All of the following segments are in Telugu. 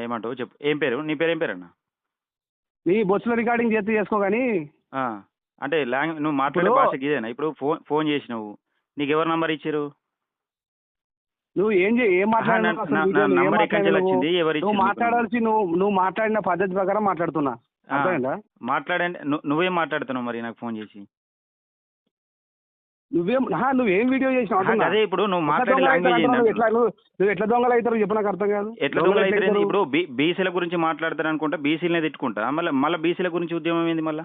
ఏమంటావు? చెప్పు. ఏం పేరు? నీ పేరు ఏం పేరు అన్న నీ బొచ్చుల రికార్డింగ్ చేస్తే చేసుకో కానీ అంటే లాంగ్వేజ్ నువ్వు మాట్లాడే భాషకి ఇదేనా ఇప్పుడు ఫోన్ ఫోన్ చేసినావు నీకు ఎవరు నంబర్ ఇచ్చారు నువ్వు ఏం ఏం నీకు? మాట్లాడాల్సి నువ్వు నువ్వు మాట్లాడిన పద్ధతి ప్రకారం మాట్లాడుతున్నా. మాట్లాడండి. నువ్వేం మాట్లాడుతున్నావు మరి నాకు ఫోన్ చేసి? నువ్వేం నువ్వేం వీడియో చేసినావు. అదే ఇప్పుడు నువ్వు మాట్లాడే లాంగ్వేజ్ నువ్వు ఎట్లా? నువ్వు దొంగలు అవుతారు చెప్పు నాకు అర్థం కాదు ఎట్లా దొంగలు అవుతారు? ఇప్పుడు బీసీల గురించి మాట్లాడతారు అనుకుంటా బీసీలనే తిట్టుకుంటా మళ్ళీ మళ్ళీ బీసీల గురించి ఉద్యమం ఏంది మళ్ళీ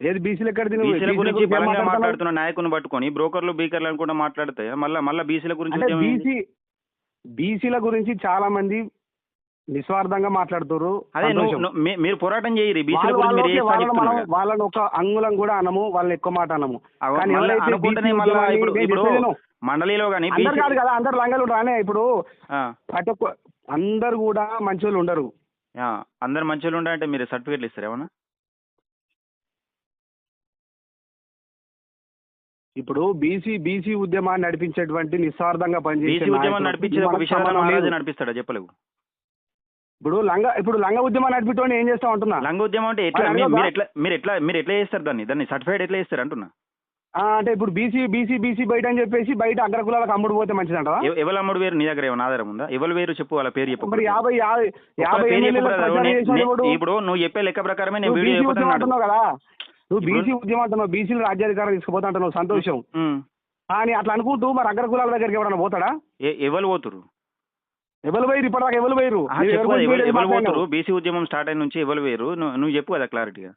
ఏది బీసీలు బీసీల గురించి బలంగా? మాట్లాడుతున్న నాయకుని పట్టుకొని బ్రోకర్లు బీకర్లు అనుకుంటా మాట్లాడితే మళ్ళీ మళ్ళీ బీసీల గురించి? బీసీ బీసీల గురించి చాలా మంది నిస్వార్థంగా మాట్లాడుతారు అదే నువ్వు సంతోషం. నువ్వు- మీ- మీరు పోరాటం చేయరు. బీసీల వాళ్ళు- గురించి వాళ్ళని ఒక అంగుళం కూడా అనము వాళ్ళని ఎక్కువ మాట అనము. మండలిలో కానీ కాదు కదా అందరు లంగలు రానే ఇప్పుడు. ప్రతి ఒక్క అందరు కూడా మంచోళ్ళు ఉండరు. అందరు మంచిగా ఉండాలంటే మీరు సర్టిఫికేట్లు ఇస్తారు ఏమన్నా? ఇప్పుడు బీసీ బీసీ ఉద్యమాన్ని నడిపించేటువంటి నిస్వార్థంగా పనిచేసే నడిపించేది ఒక విషయాన్ని లేదు. నడిపిస్తాడా? చెప్పలేవు. ఇప్పుడు లంగ ఇప్పుడు లంగ ఉద్యమం నడిపించడం ఏం చేస్తా ఉంటున్నా? లంగ ఉద్యమం అంటే ఎట్లా? మరి ఎట్లా మీరు ఎట్లా మీరు ఎట్లా చేస్తారు దాన్ని? దాన్ని సర్టిఫైడ్ ఎట్లా చేస్తారు అంటున్నా? అంటే ఇప్పుడు బీసీ బీసీ బీసీ బయట అని చెప్పేసి బయట అగ్రకులాలకు అమ్ముడు పోతే మంచిదంటావా? ఎవ- ఎవరు అమ్ముడు వేరు నీ దగ్గర ఏమైనా ఆధారం ఉందా? ఎవరు వేరు చెప్పు వాళ్ళ పేరు చెప్పు మరి యాభై యాభై? ఇప్పుడు నువ్వు చెప్పే లెక్క ప్రకారమే నేను వీడియో కదా? నువ్వు బీసీ ఉద్యమం అంటున్నావు బీసీలు రాజ్యాధికారం తీసుకుపోతా అంటున్నావు సంతోషం. కానీ అట్లా అనుకుంటూ మరి అగ్రకులాల దగ్గరికి ఎవరైనా పోతాడా? ఎవరు పోతురు ఎవరు ఇప్పటిదాకా పోయిరు? పోతురు బీసీ ఉద్యమం స్టార్ట్ అయిన నుంచి ఎవరు వేరు నువ్వు చెప్పు కదా క్లారిటీగా.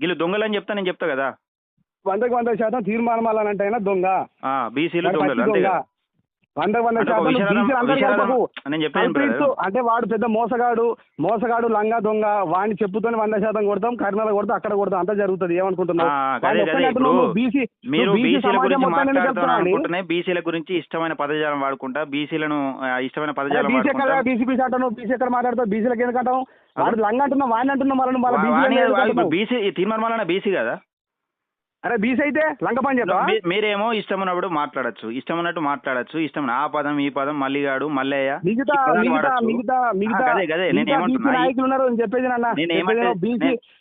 వీళ్ళు దొంగలని చెప్తా నేను చెప్తా కదా. వందకి వంద శాతం తీర్మానం అంటే అయినా దొంగ. బీసీలు దొంగలు అంతే వంద ఒక శాతం. అంటే వాడు పెద్ద మోసగాడు మోసగాడు లంగా దొంగ వాడిని చెప్పుతోని వంద శాతం కొడతాం కర్నూలు కొడతాం అక్కడ కొడతాం అంతా జరుగుతుంది. ఏమనుకుంటున్నావు? బీసీ బీసీల గురించి ఇష్టమైన పదజాలం వాడుకుంటా బీసీలను ఇష్టమైన పదజాలం బీసీ ఎక్కడ బీసీ బీసీ అంటావు బీసీ ఎక్కడ మాట్లాడతావు? బీసీలకు ఎందుకు అంటావు? వాడు లంగా అంటున్నావు వాడిని అంటున్నావు మళ్ళీ బీసీ తీర్మానం బీసీ కదా? అరే బీసీ అయితే లంగ పని మీ- మీరేమో ఇష్టం ఉన్నప్పుడు మాట్లాడచ్చు. ఇష్టం ఉన్నట్టు మాట్లాడచ్చు. ఇష్టం ఆ పదం ఈ పదం మల్లిగాడు మల్లయ్య మిగతా మిగతా నేను ఏమంటున్నా? నాయకులు ఉన్నారు నేను చెప్పేది నాన్న. నేను ఏమంటే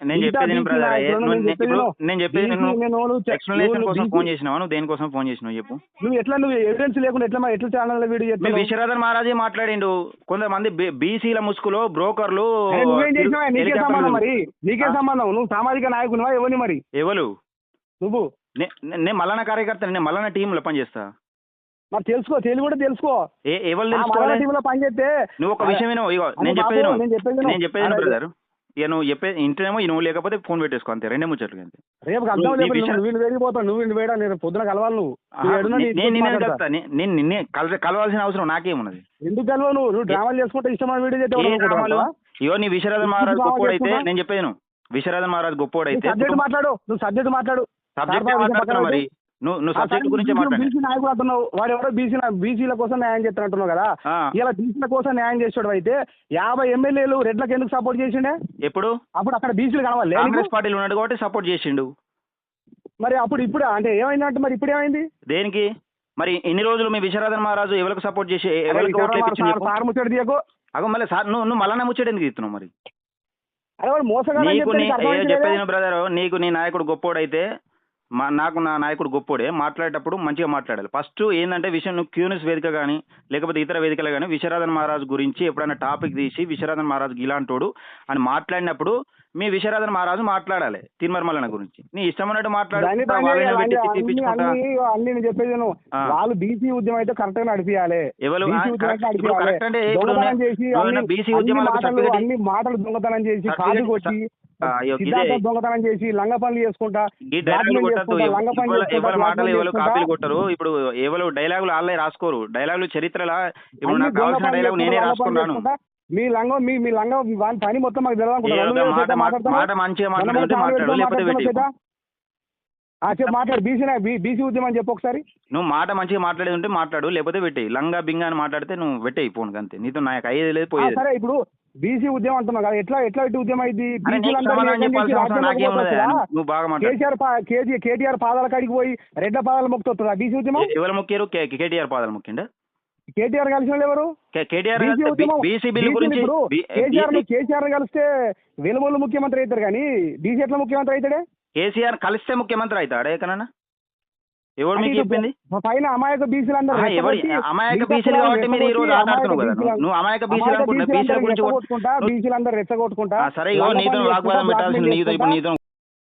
నేను- చెప్పేది బ్రదర్ నేను. చెప్పేది. నేను ఎక్స్ప్లెనేషన్ కోసం ఫోన్ చేసినావా? నువ్వు దేనికోసం ఫోన్ చేసినావు చెప్పు. నువ్వు ఎట్లా నువ్వు ఎవిడెన్స్ లేకుండా ఎట్లా ఎట్లా ఛానల్ వీడియో విశ్వనాథన్ మహారాజే మాట్లాడిండు. కొంతమంది బీసీల ముసుగులో బ్రోకర్లు నీకే సంబంధం మరి. నీకే? సంబంధం. నువ్వు సామాజిక నాయకునివా? ఎవరిని మరి? ఎవరు నువ్వు నే- నే- నేను మల్లన్న కార్యకర్త నేను మల్లన్న టీంలో పనిచేస్తా. మరి తెలుసుకో తెలివి కూడా తెలుసుకో. ఏ ఎవరు తెలుసుకోవాలి? టీంలో పని చేస్తే నువ్వు ఒక విషయం నేను చెప్పేది. నేను చెప్పేది బ్రదర్ ఇక నువ్వు చెప్పే ఇంటనేమో నువ్వు లేకపోతే ఫోన్ పెట్టేసుకో అంతే రెండే ముచ్చట్లు అంతే. రేపు చెప్పి విషయం- నువ్వు వీళ్ళు వేడా నేను పొద్దున కలవాలి నువ్వు. నేను నిన్నే. కలుస్తా నేను నిన్నే కల కలవాల్సిన అవసరం నాకేమున్నది? ఎందుకు కలవవు నువ్వు? నువ్వు డ్రామాలు చేసుకుంటే ఇష్టమైన వీడియో చేస్తే ఏ ఎవరు డ్రామాలు? అనుకుంటావా? ఇగో నీ విశ్వరాధన్ మహారాజ్ గొప్పోడైతే? నేను చెప్పేది నువ్వు విశ్వరాధన్ మహారాజ్ గొప్పోడైతే సబ్జెక్ట్ మాట్లాడు నువ్వు సబ్జెక్ట్ మాట్లాడు. సబ్జెక్ట్ మాట్లాడుతున్నావు మరి? నువ్వు సబ్జెక్ట్ గురించే బీసీ నాయకుడు అంటున్నావు. వాడు ఎవరో బీసీ బీసీల కోసం న్యాయం చేస్తున్నట్టున్నావు కదా? ఇలా బీసీల కోసం న్యాయం చేసాడు అయితే యాభై ఎమ్మెల్యేలు రెడ్లకు ఎందుకు సపోర్ట్ చేసిండే? ఎప్పుడు? అప్పుడు అక్కడ బీసీలు కనవాలి కాంగ్రెస్ పార్టీలో ఉన్నాడు కాబట్టి సపోర్ట్ చేసిండు. మరి అప్పుడు ఇప్పుడు అంటే ఏమైందంటే మరి ఇప్పుడు ఏమైంది? దేనికి? మరి ఇన్ని రోజులు మీ విశ్వరాధన్ మహారాజు ఎవరికి సపోర్ట్ చేసి ఎవరికి ఓట్లు? సార్ ముచ్చడి తీయకు. అగో మళ్ళీ సార్ నువ్వు నువ్వు మళ్ళా ముచ్చట ఎందుకు ఇస్తున్నావు మరి? నీకు? చెప్పేది బ్రదర్ నీకు నీ నాయకుడు గొప్పోడైతే మా నాకు నా నాయకుడు గొప్పోడే మాట్లాడేటప్పుడు మంచిగా మాట్లాడాలి. ఫస్ట్ ఏంటంటే విషయం నువ్వు క్యూనిస్ వేదిక కానీ లేకపోతే ఇతర వేదికలు కానీ విశ్వరాధన్ మహారాజ్ గురించి ఎప్పుడైనా టాపిక్ తీసి విశ్వరాధన్ మహారాజ్ ఇలాంటోడు అని మాట్లాడినప్పుడు మీ విశ్వరాధన్ మహారాజు మాట్లాడాలి తిరుమల గురించి. నీ ఇష్టం ఉన్నట్టు మాట్లాడు దాన్ని పని వాళ్ళని చేయాలి. పెట్టి అన్ని- తిప్పించుకుంటా అన్ని అన్ని నేను చెప్పేది. వాళ్ళు బీసీ ఉద్యమం అయితే కరెక్ట్గా నడిపియాలి. బీసీ ఉద్యమాలకు అన్ని మాటలు దొంగతనం చేసి సర్టిఫికెట్ కాదు కొట్టి ఆ, అయ్యో, ఇదే సిద్ధాంత దొంగతనం చేసి లంగ పనులు చేసుకుంటా మాటలు ఎవరు కాపీలు కొట్టరు. ఇప్పుడు ఎవరు డైలాగులు వాళ్ళే రాసుకోరు. డైలాగులు చరిత్రలా ఇప్పుడు నాకు కావాల్సిన డైలాగ్ నేనే రాసుకున్నాను. మీ లంగం మీ మీ లంగం వాని పని మొత్తం మాకు మాట్లాడుతుంటే మాట్లాడు లేకపోతే పెట్టి. చెప్పు మాట్లాడు. బీసీ బీసీ ఉద్యమం చెప్పు ఒకసారి. నువ్వు మాట మంచిగా మాట్లాడేది ఉంటే మాట్లాడు లేకపోతే పెట్టేయి. లంగా బింగా అని మాట్లాడితే నువ్వు పెట్టేయి ఫోన్ అంతే. నీతో నాకు అయ్యేది లేదు ఆ, పోయేది సరే ఇప్పుడు బీసీ ఉద్యమం అంటున్నావు కదా ఎట్లా ఎట్లా ఇటు ఉద్యమం నాకేమున్నది నువ్వు బాగా కేసీఆర్ కేజీ కేటీఆర్ పాదాల కాడికి పోయి రెడ్ల పాదాల మొక్కుతుందా బీసీ ఉద్యమం? ఎవరు కే- కేటీఆర్ పాదాలు ముఖ్యండా కేటీఆర్ కలిసిన వాళ్ళు ఎవరు కేటీఆర్ బీసీ గురించి కేసీఆర్ కేసీఆర్ కలిస్తే వెలుమూలు ముఖ్యమంత్రి అవుతారు కానీ బీసీ ఎట్లా ముఖ్యమంత్రి అవుతాడే? కేసీఆర్ కలిస్తే ముఖ్యమంత్రి అవుతాడా ఎక్కడన్నా? ఎవరు మీకు చెప్పింది? పైన అమాయక బీసీలు అందరూ ఆహా, ఎవరు రెచ్చగొట్టి, అమాయక బీసీలు కాబట్టి మీరు ఈ రోజు ఆటాడుతున్నావు కదా? నువ్వు అమాయక బీసీలు అనుకుంటున్నా బీసీలందరూ బీసీల గురించి రెచ్చగొట్టుకుంటా బీసీలందరూ రెచ్చగొట్టుకుంటా సరే నీతో వాగ్వాదం పెట్టాల్సింది నీతో ఇప్పుడు నీతో